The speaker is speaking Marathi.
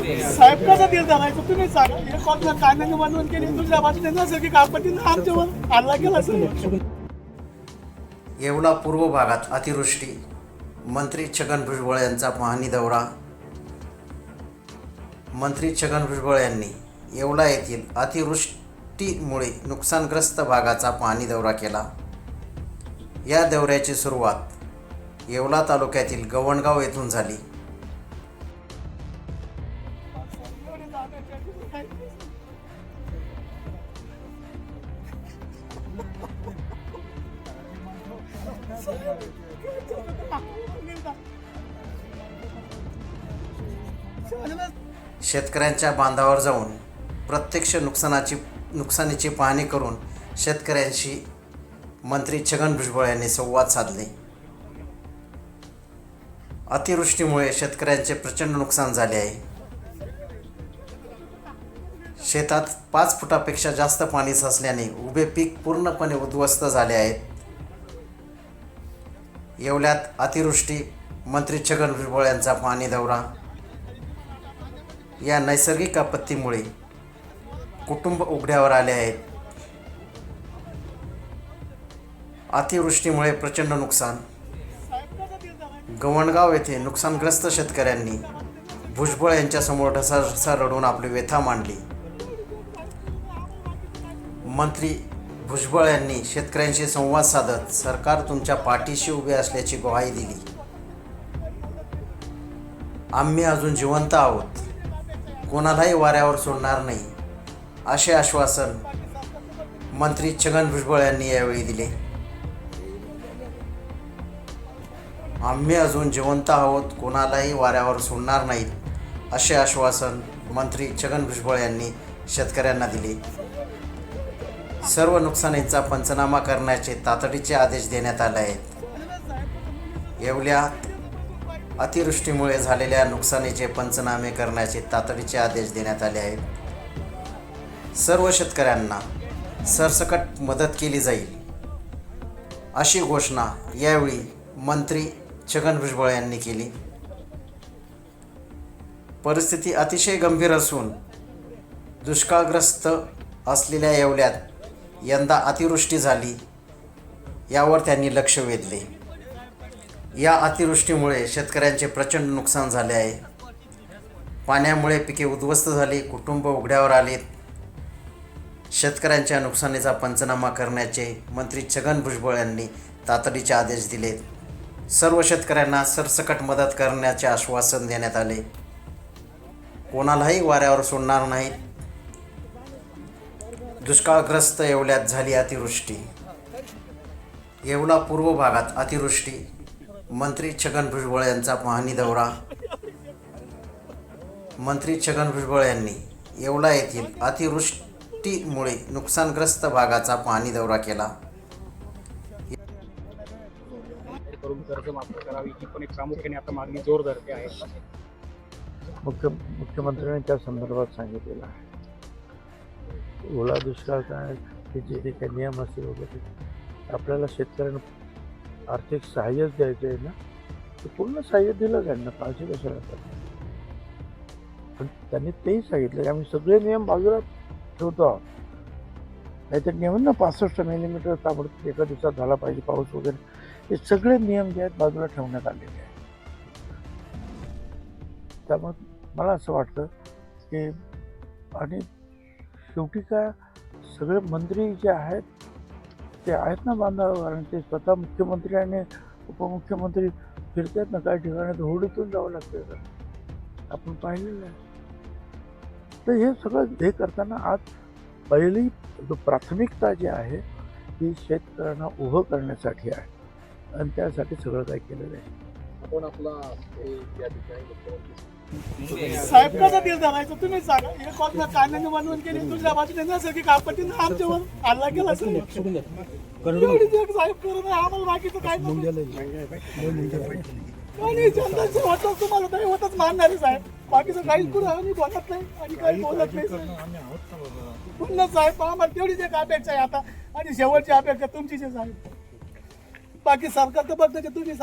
साहेब कसं दिल धरायचं तुम्ही सांगा हे कोणत्या कांद्याने बनवून केली? दुसऱ्या बाजूने नसेल की आपत्तीनं आमच्यावर हल्ला केला असेल येवला पूर्व भागात अतिवृष्टी. मंत्री छगन भुजबळ यांचा पाहणी दौरा. मंत्री छगन भुजबळ यांनी येवला येथील अतिवृष्टीमुळे नुकसानग्रस्त भागाचा पाहणी दौरा केला. या दौऱ्याची सुरुवात येवला तालुक्यातील गवणगाव येथून झाली. शेतकऱ्यांच्या बांधावर जाऊन प्रत्यक्ष नुकसानाची नुकसानीची पाहणी करून शेतकऱ्यांशी मंत्री छगन भुजबळ यांनी संवाद साधले. अतिवृष्टीमुळे शेतकऱ्यांचे प्रचंड नुकसान झाले आहे. शेतात पाच फुटापेक्षा जास्त पाणी साचल्याने उभे पीक पूर्णपणे उद्ध्वस्त झाले आहेत. येवल्यात अतिवृष्टी मंत्री छगन भुजबळ यांचा पाणी दौरा. या नैसर्गिक आपत्तीमुळे कुटुंब उघड्यावर आले आहेत. अतिवृष्टीमुळे प्रचंड नुकसान. गवणगाव येथे नुकसानग्रस्त शेतकऱ्यांनी भुजबळ यांच्यासमोर ढसाढसा रडून आपली व्यथा मांडली. मंत्री भुजबळ यांनी शेतकऱ्यांशी संवाद साधत सरकार तुमच्या पाठीशी उभे असल्याची ग्वाही दिली. आम्ही अजून जिवंत आहोत. कोणालाही वाऱ्यावर सोडणार नाही असे आश्वासन मंत्री छगन भुजबळ यांनी यावेळी दिले. आम्ही अजून जिवंत आहोत कोणालाही वाऱ्यावर सोडणार नाहीत असे आश्वासन मंत्री छगन भुजबळ यांनी शेतकऱ्यांना दिले. सर्व नुकसानीचा पंचनामा करण्याचे तातडीचे आदेश देण्यात आले आहेत. येवल्यात अतिवृष्टीमुळे झालेल्या नुकसानीचे पंचनामे करण्याचे तातडीचे आदेश देण्यात आले आहेत. सर्व शेतकऱ्यांना सरसकट मदत केली जाईल. अशी घोषणा यावेळी मंत्री छगन भुजबळ यांनी केली. परिस्थिती अतिशय गंभीर असून दुष्काळग्रस्त असलेल्या येवल्यात यंदा अतिवृष्टी झाली यावर त्यांनी लक्ष वेधले. या अतिवृष्टीमुळे शेतकऱ्यांचे प्रचंड नुकसान झाले आहे. पाण्यामुळे पिके उद्ध्वस्त झाली कुटुंब उघड्यावर आलेत शेतकऱ्यांच्या नुकसानीचा पंचनामा करण्याचे मंत्री छगन भुजबळ यांनी तातडीचे आदेश दिले सर्व शेतकऱ्यांना सरसकट मदत करण्याचे आश्वासन देण्यात आले. कोणालाही वाऱ्यावर सोडणार नाहीत दुष्काळग्रस्त येवल्यात झाली अतिवृष्टी. येवला पूर्व भागात अतिवृष्टी. मंत्री छगन भुजबळ यांचा पाहणी दौरा. मंत्री छगन भुजबळ यांनी येवला येथील अतिवृष्टीमुळे नुकसानग्रस्त भागाचा पाहणी दौरा केला. करून कर्ज माफ करावी पण एक प्रामुख्याने आता मागणी जोर धरते आहे. मुख्य मुख्यमंत्र्यांनी त्या संदर्भात सांगितलेलं आहे. ओला दुष्काळ काय त्याचे जे जे काही नियम असतील वगैरे आपल्याला शेतकऱ्यांना आर्थिक सहाय्यच द्यायचं आहे ना ते पूर्ण सहाय्य दिलं त्यांना काळजी कशाला करतात पण त्यांनी तेही सांगितलं की आम्ही सगळे नियम बाजूला ठेवतो आहोत. नाहीतर नियम ना पासष्ट मिलीमीटर ताबडतोब एका दिवसात झाला पाहिजे पाऊस वगैरे हे सगळे नियम जे आहेत बाजूला ठेवण्यात आलेले आहेत. त्यामुळे मला असं वाटतं की आणि शेवटी काय सगळे मंत्री जे आहेत ते आहेत ना बांधावर आणि ते स्वतः मुख्यमंत्री आणि उपमुख्यमंत्री फिरतात ना काही ठिकाणी धोडीतून होडीतून जावं लागतं का आपण पाहिलेलं आहे तर हे सगळं हे करताना आज पहिली जो प्राथमिकता जी आहे ही शेतकऱ्यांना उभं करण्यासाठी आहे. आणि त्यासाठी सगळं काही केलेलं आहे. आपण आपला हे या ठिकाणी मुख्यमंत्री साहेब कसं दिल धरायचं तुम्ही सांगा. हे कोणत्या कांद्याने बनवून केली दुसऱ्या बाजूने नैसर्गिक आपत्तीनं आमच्यावर हल्ला केला सर एवढीच एक साहेब करून आम्हाला बाकीचं काय आणि जनताचं होतच तुम्हाला तरी होतच मानणार आहे साहेब. बाकीचं काहीच पुढे आम्ही बोलत नाही आणि काही बोलत नाही. पुन्हा साहेब आम्हाला तेवढीच एक अपेक्षा आहे आता. आणि शेवटची अपेक्षा तुमचीच आहे साहेब. बाकी सरकार तर बघताचे तुम्ही